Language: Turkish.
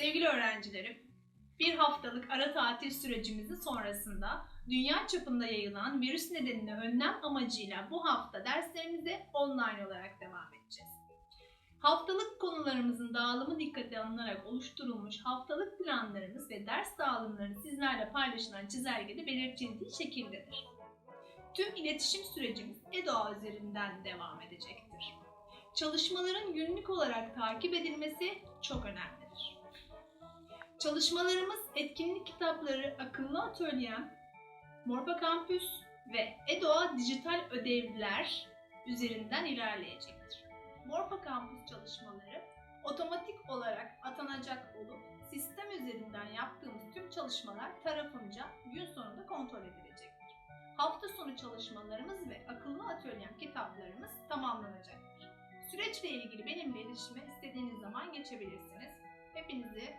Sevgili öğrencilerim, bir haftalık ara tatil sürecimizin sonrasında dünya çapında yayılan virüs nedeniyle önlem amacıyla bu hafta derslerimize online olarak devam edeceğiz. Haftalık konularımızın dağılımı dikkate alınarak oluşturulmuş haftalık planlarımız ve ders dağılımları sizlerle paylaşılan çizelgede belirtildiği şekildedir. Tüm iletişim sürecimiz EDOA üzerinden devam edecektir. Çalışmaların günlük olarak takip edilmesi çok önemlidir. Çalışmalarımız etkinlik kitapları Akıllı Atölyem, Morpa Kampüs ve EDOA Dijital Ödevler üzerinden ilerleyecektir. Morpa Kampüs çalışmaları otomatik olarak atanacak olup sistem üzerinden yaptığımız tüm çalışmalar tarafımca gün sonunda kontrol edilecektir. Hafta sonu çalışmalarımız ve akıllı atölyem kitaplarımız tamamlanacaktır. Süreçle ilgili benimle iletişime istediğiniz zaman geçebilirsiniz. Hepinizi